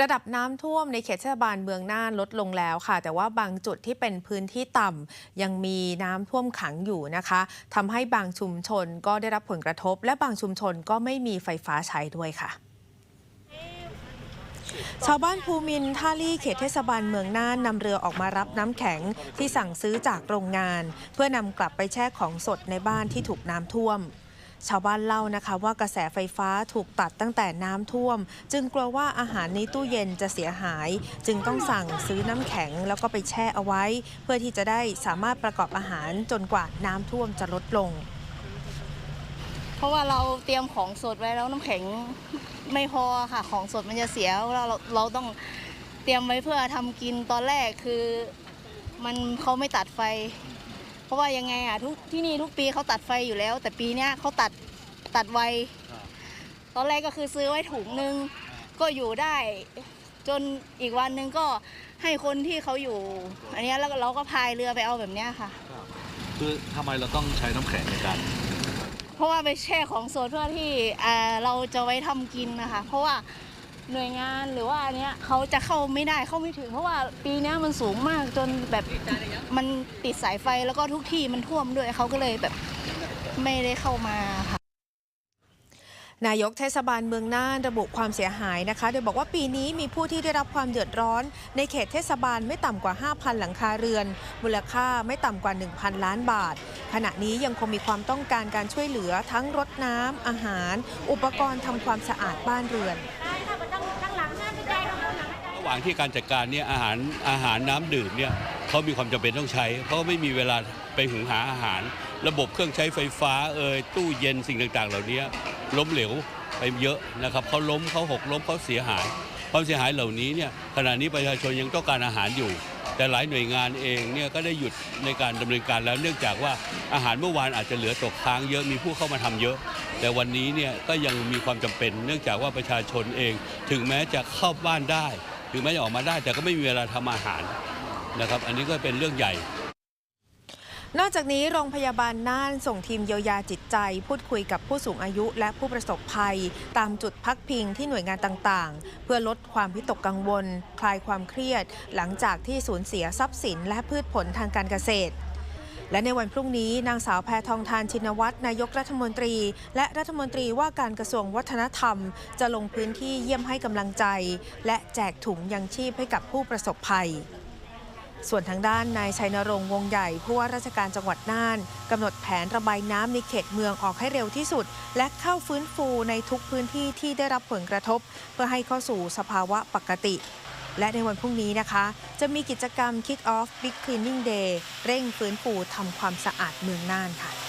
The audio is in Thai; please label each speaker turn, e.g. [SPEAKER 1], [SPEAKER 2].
[SPEAKER 1] ระดับน้ำท่วมในเขตเทศบาลเมืองน่านลดลงแล้วค่ะ แต่ว่าบางจุดที่เป็นพื้นที่ต่ำยังมีน้ำท่วมขังอยู่นะคะทำให้บางชุมชนก็ได้รับผลกระทบ และบางชุมชนก็ไม่มีไฟฟ้าใช้ด้วยค่ะชาวบ้านภูมินท่าลี่เขตเทศบาลเมืองน่านนำเรือออกมารับน้ำแข็งที่สั่งซื้อจากโรงงาน เพื่อนำกลับไปแช่ของสดในบ้านที่ถูกน้ำท่วม ชาวบ้านเล่านะคะว่ากระแสไฟฟ้าถูกตัดตั้งแต่น้ำท่วม จึงกลัวว่าอาหารในตู้เย็นจะเสียหาย จึงต้องสั่งซื้อน้ำแข็งแล้วก็ไปแช่เอาไว้ เพื่อที่จะได้สามารถประกอบอาหารจนกว่าน้ำท่วมจะลดลง
[SPEAKER 2] เพราะว่าเราเตรียมของสดไว้แล้วน้ำแข็งไม่พอค่ะ ของสดมันจะเสียเราเราเราต้องเตรียมไว้เพื่อทำกินตอนแรกคือ มันเขาไม่ตัดไฟ เพราะว่ายังไงอะทุกที่นี่ทุกปีเขาตัดไฟอยู่แล้ว แต่ปีเนี้ยเขาตัดตัดไวตอนแรกก็คือซื้อไว้ถุงนึงก็อยู่ได้ จนอีกวันหนึงก็ให้คนที่เขาอยู่ อันเนี้ยแล้วเราก็พายเรือไปเอาแบบเนี้ยค่ะ
[SPEAKER 3] คือทำไมเราต้องใช้น้ำแข็งในการ
[SPEAKER 2] เพราะว่าไปแช่ของสดเพื่อที่อ่าเราจะไว้ทำกินนะคะ เพราะว่า หน่วยงานหรือว่าอันเนี้ยเขาจะเข้าไม่ได้เข้าไม่ถึง เพราะว่าปีเนี้ยมันสูงมากจนแบบมันติดสายไฟแล้วก็ทุกที่มันท่วมด้วยเขาก็เลยแบบไม่ได้เข้ามาค่ะ
[SPEAKER 1] นายกเทศบาลเมืองน่านระบุความเสียหายนะคะ โดยบอกว่าปีนี้มีผู้ที่ได้รับความเดือดร้อน ในเขตเทศบาลไม่ต่ำกว่า 5,000 หลังคาเรือน มูลค่าไม่ต่ำกว่า 1,000 ล้านบาท ขณะนี้ยังคงมีความต้องการการช่วยเหลือทั้งรถน้ำอาหาร อุปกรณ์ทำความสะอาดบ้านเรือน
[SPEAKER 3] ว่างที่การจัดการเนี่ยอาหารอาหารน้ำดื่มเนี่ยเขามีความจำเป็นต้องใช้ เพราะไม่มีเวลาไปหุงหาอาหาร ระบบเครื่องใช้ไฟฟ้าเอ่ยตู้เย็นสิ่งต่างๆ เหล่านี้ล้มเหลวไปเยอะนะครับเขาล้มเขาหกล้มเขาเสียหาย ความเสียหายเหล่านี้เนี่ยขณะนี้ประชาชนยังต้องการอาหารอยู่ แต่หลายหน่วยงานเองเนี่ยก็ได้หยุดในการดำเนินการแล้วเนื่องจากว่าอาหารเมื่อวานอาจจะเหลือตกค้างเยอะมีผู้เข้ามาทำเยอะ แต่วันนี้เนี่ยก็ยังมีความจำเป็น เนื่องจากว่าประชาชนเองถึงแม้จะเข้าบ้านได้ ถึงแม้จะออกมาได้แต่ก็ไม่มีเวลาทำอาหารนะครับ อันนี้ก็เป็นเรื่องใหญ่
[SPEAKER 1] นอกจากนี้โรงพยาบาลน่านส่งทีมเยียวยาจิตใจ พูดคุยกับผู้สูงอายุและผู้ประสบภัย ตามจุดพักพิงที่หน่วยงานต่างๆ เพื่อลดความพิตกกังวล คลายความเครียด หลังจากที่สูญเสียทรัพย์สินและพืชผลทางการเกษตร และในวันพรุ่งนี้นางสาวแพทองทานชินวัตรนายกรัฐมนตรี และรัฐมนตรีว่าการกระทรวงวัฒนธรรม จะลงพื้นที่เยี่ยมให้กำลังใจ และแจกถุงยังชีพให้กับผู้ประสบภัยส่วนทางด้านนายชัยนรงค์วงใหญ่ผู้ว่าราชการจังหวัดน่านกำหนดแผนระบายน้ำในเขตเมืองออกให้เร็วที่สุด และเข้าฟื้นฟูในทุกพื้นที่ที่ได้รับผลกระทบ เพื่อให้เข้าสู่สภาวะปกติ และในวันพรุ่งนี้นะคะ จะมีกิจกรรม Kick Off Big Cleaning Day เร่งฟื้นฟูทำความสะอาดเมืองน่านค่ะ